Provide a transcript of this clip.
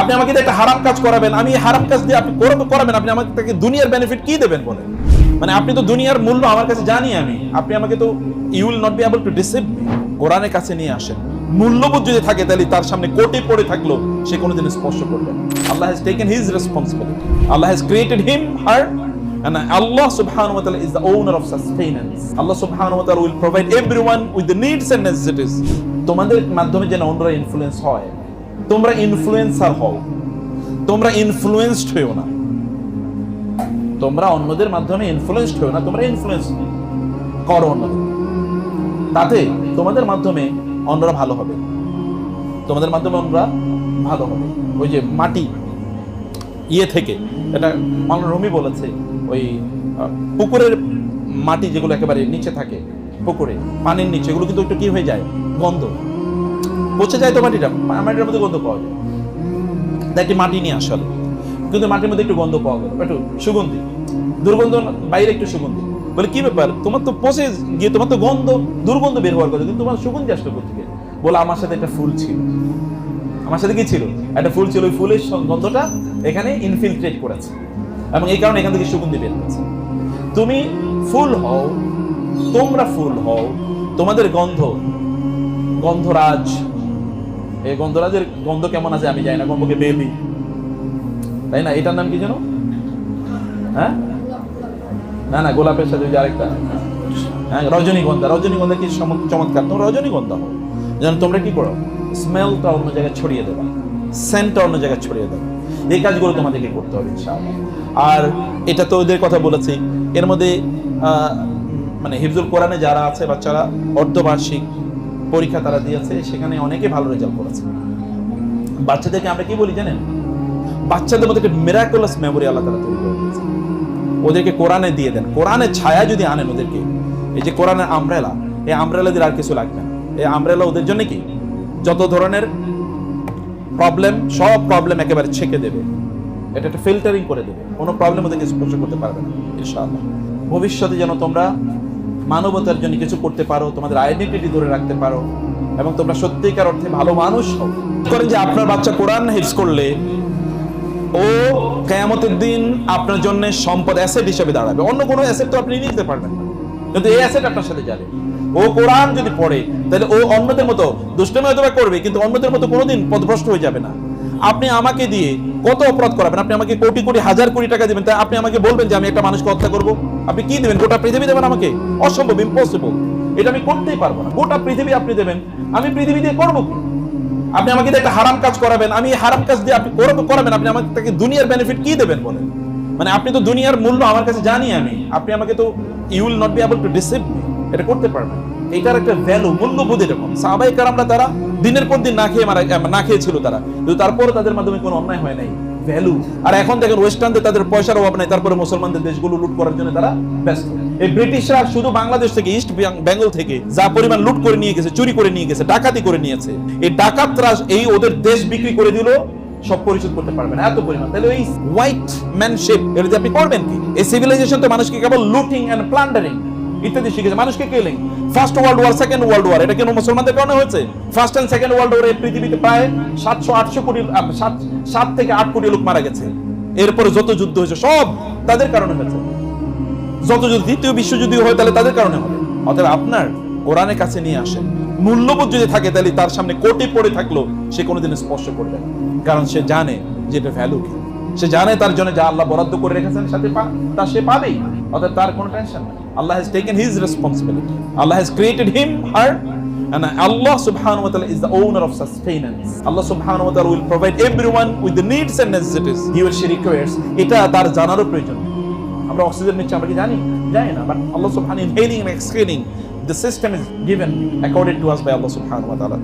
আপনি আমাকে একটা হারাম কাজ করাবেন, আমি এই হারাম কাজ দিয়ে আপনি করবে, করাবেন, আপনি আমাকে তাকে দুনিয়ার বেনিফিট কি দেবেন বলেন মানে আপনি তো দুনিয়ার মূল্য আমার কাছে জানি আমি, আপনি আমাকে তো you will not be able to deceive কোরআনের কাছে নিয়ে আসেন। মূল্যবোধ যদি থাকে, তাহলে তার সামনে কোটে পড়ে থাকল সে কোনোদিন স্পর্শ করবে Allah has taken his responsibility Allah has created him her And Allah subhanahu wa ta'ala is the owner of sustenance. Allah subhanahu wa ta'ala will provide everyone with the needs and necessities. তোমাদের মাধ্যমে যেন অন্যরা influence হয়। তোমরা influencer হও। তোমরা influenced হয়েও না। তোমরা অন্যদের মাধ্যমে ইনফ্লুয়েন্সড হয়েও না, তোমরা ইনফ্লুয়েন্স করো অন্যদের। তাতে তোমাদের মাধ্যমে অন্যরা ভালো হবে। তোমাদের মাধ্যমে অন্যরা ভালো হবে। ওই যে মাটি ইয়ে থেকে, এটা মাওলানা রুমি বলেছে, ওই পুকুরের মাটি যেগুলো একেবারে নিচে থাকে, পুকুরে, পানির নিচে, এগুলো কিন্তু একটু কি হয়ে যায়? গন্ধ। পচে যায় তো মাটিটা? মাটির মধ্যে গন্ধ পাওয়া যায়। তা একটি মাটি নিয়ে আসলে কিন্তু মাটির মধ্যে একটু গন্ধ পাওয়া গেল। একটু সুগন্ধি। দুর্গন্ধ বাইরে একটু সুগন্ধি। বলে, কি ব্যাপার? তোমার তো পচে গিয়ে তোমার তো গন্ধ দুর্গন্ধ বের হওয়ার কথা। কিন্তু তোমার সুগন্ধি আসলো কোথেকে বলে, আমার সাথে একটা ফুল ছিল। আমার সাথে কি ছিল? একটা ফুল ছিল। ওই ফুলের গন্ধটা এখানে ইনফিলট্রেট করেছে। এবং এই কারণে এখান থেকে সুগন্ধি বের হচ্ছে তুমি ফুল হও, তোমরা ফুল হও, তোমাদের গন্ধ গন্ধরাজ এই গন্ধরাজের গন্ধ কেমন আছে আমি জানি না, গন্ধকে বেবি তাই না? এটার নাম কি যেন? হ্যাঁ? না না, গোলাপের সাথে আরেকটা। হ্যাঁ রজনীগন্ধা রজনীগন্ধা কি চমৎকার। তোমরা রজনীগন্ধা হও। যেন তোমরা কি করো? স্মেলটা অন্য জায়গায় ছড়িয়ে দেবা। সেন্টটা অন্য জায়গায় ছড়িয়ে দেবা। এই কাজগুলো তোমাদেরকে করতে হবে, ইনশাআল্লাহ। আর এটা তো ওদের কথা বলেছি। এর মধ্যে মানে হিফজুল কোরআনে যারা আছে বাচ্চারা, অর্ধবার্ষিক পরীক্ষা তারা দিয়েছে, সেখানে অনেকে ভালো রেজাল্ট করেছে। বাচ্চাদেরকে আমরা কি বলি জানেন? বাচ্চাদের মধ্যে একটা মেরাকুলাস মেমোরি আল্লাহ তালা তৈরি করে দিয়েছে। ওদেরকে কোরআনে দিয়ে দেন। কোরআনের ছায়া যদি আনেন ওদেরকে, এই যে কোরআনের আমব্রেলা এই আমব্রেলা দিয়ে আর কিছু লাগবে না। এই আমব্রেলা ওদের জন্য কি? যত ধরনের প্রবলেম সব প্রবলেম একেবারে ছেঁকে দেবে। এটা একটা ফিল্টারিং করে দেবে। কোনো প্রবলেম ওদেরকে স্পর্শ করতে পারবে না, ইনশাআল্লাহ। ভবিষ্যতে যেন তোমরা মানবতার জন্য কিছু করতে পারো, তোমাদের আইডেন্টিটি ধরে রাখতে পারো, এবং তোমরা সত্যিকার অর্থে ভালো মানুষ হও। করেন যে আপনার বাচ্চা কোরআন হিফজ করলে, ও কেয়ামতের দিন আপনার জন্য সম্পদ অ্যাসেট হিসেবে দাঁড়াবে। অন্য কোনো অ্যাসেট তো আপনি নিতে পারবেন কিন্তু এই অ্যাসেট আপনার সাথে যাবে। ও কোরআন যদি পড়ে, তাহলে ও অন্যদের মতো দুষ্টমি হয়তো করবে, কিন্তু অন্যদের মতো কোনোদিন পদভ্রষ্ট হয়ে যাবে না। আপনি আমাকে দিয়ে কত অপরাধ করাবেন? আপনি আমাকে কোটি কোটি, হাজার কোটি টাকা দেবেন, তাই আপনি আমাকে বলবেন যে আমি একটা মানুষকে হত্যা করব। আপনি কি দেবেন? গোটা পৃথিবী দেবেন আমাকে? অসম্ভব ইম্পসিবল এটা আমি করতেই পারব না। গোটা পৃথিবী আপনি দেবেন। আমি পৃথিবী দিয়ে করব আপনি আমাকে একটা হারাম কাজ করাবেন। আমি হারাম কাজ দিয়ে আপনি করবে, করাবেন। আপনি আমাকে তাকে দুনিয়ার বেনিফিট কি দেবেন বলেন? মানে আপনি তো দুনিয়ার মূল্য আমার কাছে জানি আমি। আপনি আমাকে তো you will not be able to deceive এটা করতে পারবেন। এটার একটা ভ্যালু মূল্যবোধ এরকম। সাহাবাই কারামরা তারা দিনের পর দিন না খেয়ে মারা না খেয়েছিল তারা। কিন্তু তারপরে তাদের মাধ্যমে কোনো অন্যায় হয় নাই। ভ্যালু আর এখন দেখেন ওয়েস্টার্নদের তাদের পয়সার অভাব নাই, তারপরে মুসলমানদের দেশগুলো লুট করার জন্য তারা ব্যস্ত। এই ব্রিটিশরা শুধু বাংলাদেশ থেকে ইস্ট বেঙ্গল থেকে যা পরিমাণ লুট করে নিয়ে গেছে, চুরি করে নিয়ে গেছে, ডাকাতি করে নিয়েছে, এই ডাকাতরা এই ওদের দেশ বিক্রি করে দিল, সব পরিশোধ করতে পারবেন এত পরিমাণ। তাহলে ওই হোয়াইট ম্যানশিপ এটা যে আপনি করবেন কি? এই সিভিলাইজেশন তো মানুষকে কেবল লুটিং এন্ড প্লান্ডারিং ইত্যাদি শিখেছে। মানুষকে killing first world war second world war এটা কেন মুসলমানদের কারণে হয়েছে? First and second world war পৃথিবীতে প্রায় সাতশো, আটশো কোটি সাত সাত থেকে আট কোটি লোক মারা গেছে। এরপরে যত যুদ্ধ হয়েছে, সব তাদের কারণে হয়েছে। যত যদি দ্বিতীয় বিশ্বযুদ্ধ হয়, তাহলে তাদের কারণে হবে। অতএব আপনার কোরআনের কাছে নিয়ে আসেন। মূল্যবোধ যদি থাকে, তাহলে তার সামনে কোটে পড়ে থাকল সে কোনোদিন স্পর্শ করবে কারণ সে জানে যে এটা ভ্যালু কি। সে জানে তার জন্য যা আল্লাহ বরাদ্দ করে রেখেছেন সাথে পা- তা সে পাবেই অতএব তার কোনো টেনশন নেই Allah has taken his responsibility Allah has created him her And Allah subhanahu wa ta'ala is the owner of sustenance. Allah subhanahu wa ta'ala will provide everyone with the needs and necessities he or she requires. এটা তার জানারও প্রয়োজন আমরা oxygen নিচ্ছি আমরা কি জানি জানি না বাট আল্লাহ সুবহানাহু inhaling and exhaling the system is given according to us by Allah subhanahu wa ta'ala